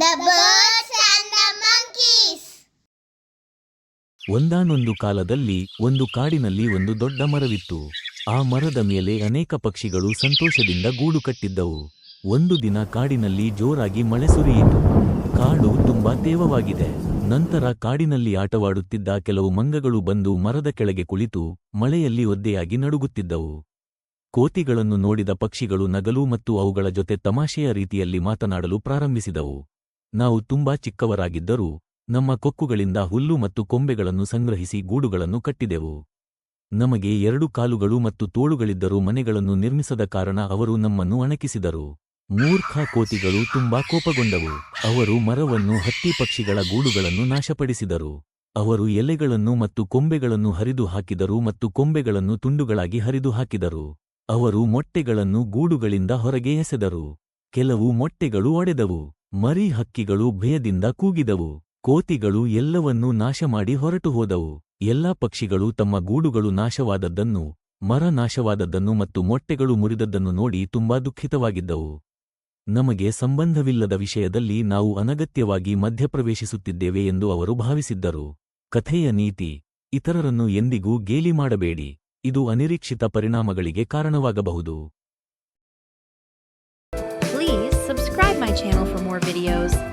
The birds and the monkeys. ಒಂದಾನೊಂದು ಕಾಲದಲ್ಲಿ ಒಂದು ಕಾಡಿನಲ್ಲಿ ಒಂದು ದೊಡ್ಡ ಮರವಿತ್ತು. ಆ ಮರದ ಮೇಲೆ ಅನೇಕ ಪಕ್ಷಿಗಳು ಸಂತೋಷದಿಂದ ಗೂಡು ಕಟ್ಟಿದ್ದವು. ಒಂದು ದಿನ ಕಾಡಿನಲ್ಲಿ ಜೋರಾಗಿ ಮಳೆ ಸುರಿಯಿತು. ಕಾಡು ತುಂಬಾ ತೇವವಾಗಿದೆ. ನಂತರ ಕಾಡಿನಲ್ಲಿ ಆಟವಾಡುತ್ತಿದ್ದ ಕೆಲವು ಮಂಗಗಳು ಬಂದು ಮರದ ಕೆಳಗೆ ಕುಳಿತು ಮಳೆಯಲ್ಲಿ ಒದ್ದೆಯಾಗಿ ನಡುಗುತ್ತಿದ್ದವು. ಕೋತಿಗಳನ್ನು ನೋಡಿದ ಪಕ್ಷಿಗಳು ನಗಲು ಮತ್ತು ಅವುಗಳ ಜೊತೆ ತಮಾಷೆಯ ರೀತಿಯಲ್ಲಿ ಮಾತನಾಡಲು ಪ್ರಾರಂಭಿಸಿದವು. ನಾವು ತುಂಬಾ ಚಿಕ್ಕವರಾಗಿದ್ದರೂ ನಮ್ಮ ಕೊಕ್ಕುಗಳಿಂದ ಹುಲ್ಲು ಮತ್ತು ಕೊಂಬೆಗಳನ್ನು ಸಂಗ್ರಹಿಸಿ ಗೂಡುಗಳನ್ನು ಕಟ್ಟಿದೆವು. ನಮಗೆ ಎರಡು ಕಾಲುಗಳು ಮತ್ತು ತೋಳುಗಳಿದ್ದರೂ ಮನೆಗಳನ್ನು ನಿರ್ಮಿಸದ ಕಾರಣ ಅವರು ನಮ್ಮನ್ನು ಅಣಕಿಸಿದರು. ಮೂರ್ಖ ಕೋತಿಗಳು ತುಂಬಾ ಕೋಪಗೊಂಡವು. ಅವರು ಮರವನ್ನು ಹತ್ತಿ ಪಕ್ಷಿಗಳ ಗೂಡುಗಳನ್ನು ನಾಶಪಡಿಸಿದರು. ಅವರು ಎಲೆಗಳನ್ನು ಮತ್ತು ಕೊಂಬೆಗಳನ್ನು ಹರಿದು ಹಾಕಿದರು ಮತ್ತು ಕೊಂಬೆಗಳನ್ನು ತುಂಡುಗಳಾಗಿ ಹರಿದು ಹಾಕಿದರು. ಅವರು ಮೊಟ್ಟೆಗಳನ್ನು ಗೂಡುಗಳಿಂದ ಹೊರಗೆ ಎಸೆದರು. ಕೆಲವು ಮೊಟ್ಟೆಗಳು ಒಡೆದವು. ಮರಿ ಹಕ್ಕಿಗಳು ಭಯದಿಂದ ಕೂಗಿದವು. ಕೋತಿಗಳು ಎಲ್ಲವನ್ನೂ ನಾಶಮಾಡಿ ಹೊರಟು ಹೋದವು ಎಲ್ಲಾ ಪಕ್ಷಿಗಳು ತಮ್ಮ ಗೂಡುಗಳು ನಾಶವಾದದ್ದನ್ನು, ಮರ ನಾಶವಾದದ್ದನ್ನು ಮತ್ತು ಮೊಟ್ಟೆಗಳು ಮುರಿದದ್ದನ್ನು ನೋಡಿ ತುಂಬಾ ದುಃಖಿತವಾಗಿದ್ದವು. ನಮಗೆ ಸಂಬಂಧವಿಲ್ಲದ ವಿಷಯದಲ್ಲಿ ನಾವು ಅನಗತ್ಯವಾಗಿ ಮಧ್ಯಪ್ರವೇಶಿಸುತ್ತಿದ್ದೇವೆ ಎಂದು ಅವರು ಭಾವಿಸಿದ್ದರು. ಕಥೆಯ ನೀತಿ, ಇತರರನ್ನು ಎಂದಿಗೂ ಗೇಲಿ ಮಾಡಬೇಡಿ. ಇದು ಅನಿರೀಕ್ಷಿತ ಪರಿಣಾಮಗಳಿಗೆ ಕಾರಣವಾಗಬಹುದು. my channel for more videos.